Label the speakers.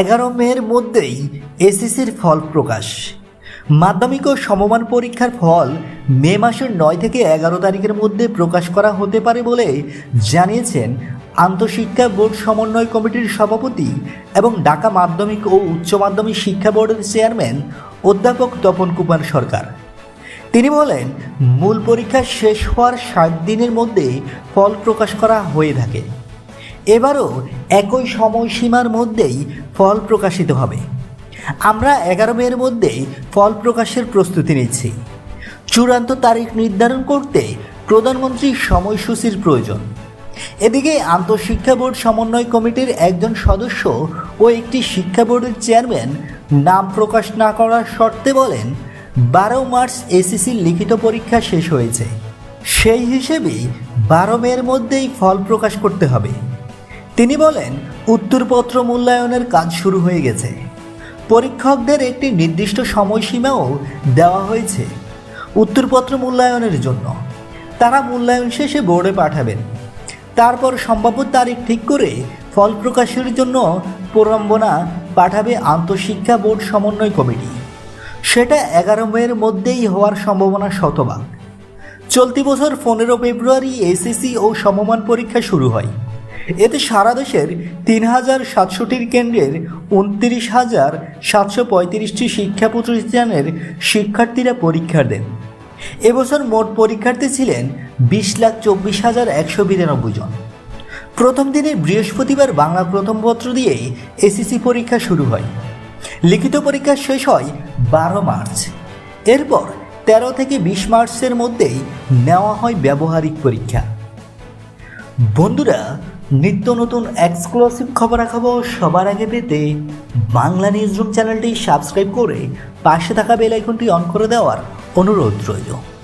Speaker 1: এগারো মের মধ্যেই এসএসসির ফল প্রকাশ। মাধ্যমিক ও সমমান পরীক্ষার ফল মে মাসের নয় থেকে এগারো তারিখের মধ্যে প্রকাশ করা হতে পারে বলে জানিয়েছেন আন্তঃশিক্ষা বোর্ড সমন্বয় কমিটির সভাপতি এবং ঢাকা মাধ্যমিক ও উচ্চ মাধ্যমিক শিক্ষা বোর্ডের চেয়ারম্যান অধ্যাপক তপন কুমার সরকার। তিনি বলেন, মূল পরীক্ষা শেষ হওয়ার ষাট দিনের মধ্যে ফল প্রকাশ করা হয়ে থাকে। এবারও একই সময়সীমার মধ্যেই ফল প্রকাশিত হবে। আমরা এগারো মেয়ের মধ্যেই ফল প্রকাশের প্রস্তুতি নিচ্ছি। চূড়ান্ত তারিখ নির্ধারণ করতে প্রধানমন্ত্রীর সময়সূচির প্রয়োজন। এদিকে আন্তঃশিক্ষা বোর্ড সমন্বয় কমিটির একজন সদস্য ও একটি শিক্ষা বোর্ডের চেয়ারম্যান নাম প্রকাশ না করার শর্তে বলেন, বারো মার্চ এসএসসির লিখিত পরীক্ষা শেষ হয়েছে। সেই হিসেবেই বারো মেয়ের মধ্যেই ফল প্রকাশ করতে হবে। তিনি বলেন, উত্তরপত্র মূল্যায়নের কাজ শুরু হয়ে গেছে। পরীক্ষকদের একটি নির্দিষ্ট সময়সীমাও দেওয়া হয়েছে উত্তরপত্র মূল্যায়নের জন্য। তারা মূল্যায়ন শেষে বোর্ডে পাঠাবেন। তারপর সম্ভাব্য তারিখ ঠিক করে ফল প্রকাশের জন্য প্রলম্বনা পাঠাবে আন্তঃশিক্ষা বোর্ড সমন্বয় কমিটি। সেটা এগারো মের মধ্যেই হওয়ার সম্ভাবনা শতভাগ। চলতি বছর পনেরো ফেব্রুয়ারি এসএসসি ও সমমান পরীক্ষা শুরু হয়। এতে সারা দেশের তিন হাজার সাতশোটির কেন্দ্রের উনত্রিশ হাজার সাতশো পঁয়ত্রিশটি শিক্ষা প্রতিষ্ঠানের শিক্ষার্থীরা পরীক্ষা দেন। এবছর মোট পরীক্ষার্থী ছিলেন বিশ লাখ চব্বিশ হাজার একশো বিরানব্বই জন। প্রথম দিনে বৃহস্পতিবার বাংলা প্রথম পত্র দিয়েই এসএসসি পরীক্ষা শুরু হয়। লিখিত পরীক্ষা শেষ হয় বারো মার্চ। এরপর তেরো থেকে বিশ মার্চের মধ্যেই নেওয়া হয় ব্যবহারিক পরীক্ষা। বন্ধুরা নিত্য নতুন এক্সক্লুসিভ খবরাখবর সবার আগে পেতে বাংলা নিউজ রুম চ্যানেলটি সাবস্ক্রাইব করে পাশে থাকা বেল আইকনটি অন করে দেওয়ার অনুরোধ রইল।